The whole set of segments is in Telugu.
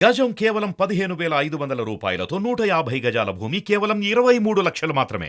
గజం కేవలం పదిహేను వేల ఐదు వందల రూపాయలతో నూట యాభై గజాల భూమి కేవలం ఇరవై మూడు లక్షలు మాత్రమే.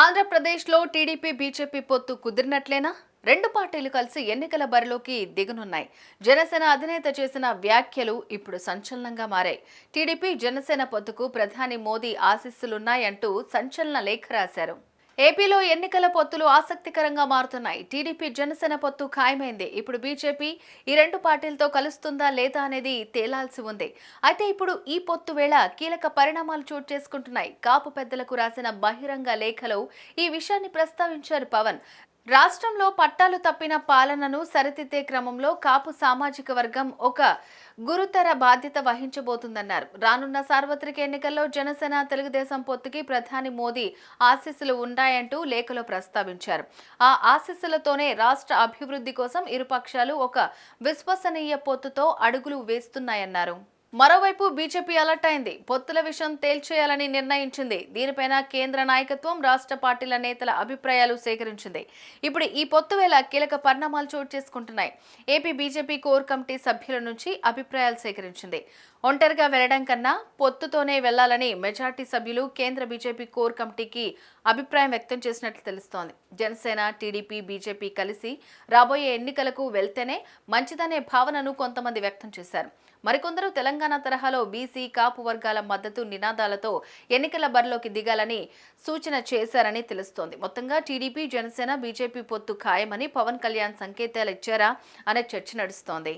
ఆంధ్రప్రదేశ్లో టీడీపీ బీజేపీ పొత్తు కుదిరినట్లేనా? రెండు పార్టీలు కలిసి ఎన్నికల బరిలోకి దిగనున్నాయి. జనసేన అధినేత చేసిన వ్యాఖ్యలు ఇప్పుడు సంచలనంగా మారాయి. టీడీపీ జనసేన పొత్తుకు ప్రధాని మోదీ ఆశీస్సులున్నాయంటూ సంచలన లేఖ రాశారు. ఏపీలో ఎన్నికల పొత్తులు ఆసక్తికరంగా మారుతున్నాయి. టీడీపీ జనసేన పొత్తు ఖాయమైంది. ఇప్పుడు బీజేపీ ఈ రెండు పార్టీలతో కలుస్తుందా లేదా అనేది తేలాల్సి ఉంది. అయితే ఇప్పుడు ఈ పొత్తు వేళ కీలక పరిణామాలు చోటు చేసుకుంటున్నాయి. కాపు పెద్దలకు రాసిన బహిరంగ లేఖలో ఈ విషయాన్ని ప్రస్తావించారు పవన్. రాష్ట్రంలో పట్టాలు తప్పిన పాలనను సరిదిద్దే క్రమంలో కాపు సామాజిక వర్గం ఒక గురుతర బాధ్యత వహించబోతుందన్నారు. రానున్న సార్వత్రిక ఎన్నికల్లో జనసేన తెలుగుదేశం పొత్తుకి ప్రధాని మోదీ ఆశీస్సులు ఉన్నాయంటూ లేఖలో ప్రస్తావించారు. ఆ ఆశీస్సులతోనే రాష్ట్ర అభివృద్ధి కోసం ఇరు పక్షాలు ఒక విశ్వసనీయ పొత్తుతో అడుగులు వేస్తున్నాయన్నారు. మరోవైపు బీజేపీ అలర్ట్ అయింది. పొత్తుల విషయం తేల్చేయాలని నిర్ణయించింది. దీనిపైన కేంద్ర నాయకత్వం రాష్ట్ర పార్టీల నేతల అభిప్రాయాలు సేకరించింది. ఇప్పుడు ఈ పొత్తు వేళ కీలక పరిణామాలు చోటు చేసుకుంటున్నాయి. ఏపీ బీజేపీ కోర్ కమిటీ సభ్యుల నుంచి అభిప్రాయాలు సేకరించింది. ఒంటరిగా వెళ్ళడం కన్నా పొత్తుతోనే వెళ్ళాలని మెజార్టీ సభ్యులు కేంద్ర బీజేపీ కోర్ కమిటీకి అభిప్రాయం వ్యక్తం చేసినట్లు తెలుస్తోంది. జనసేన టీడీపీ బీజేపీ కలిసి రాబోయే ఎన్నికలకు వెళ్తేనే మంచిదనే భావనను కొంతమంది వ్యక్తం చేశారు. మరికొందరు తెలంగాణ తెలంగాణ తరహాలో బీసీ కాపు వర్గాల మద్దతు నినాదాలతో ఎన్నికల బరిలోకి దిగాలని సూచన చేశారని తెలుస్తోంది. మొత్తంగా టీడీపీ జనసేన బీజేపీ పొత్తు ఖాయమని పవన్ కళ్యాణ్ సంకేతాలు ఇచ్చారా అనే చర్చ నడుస్తోంది.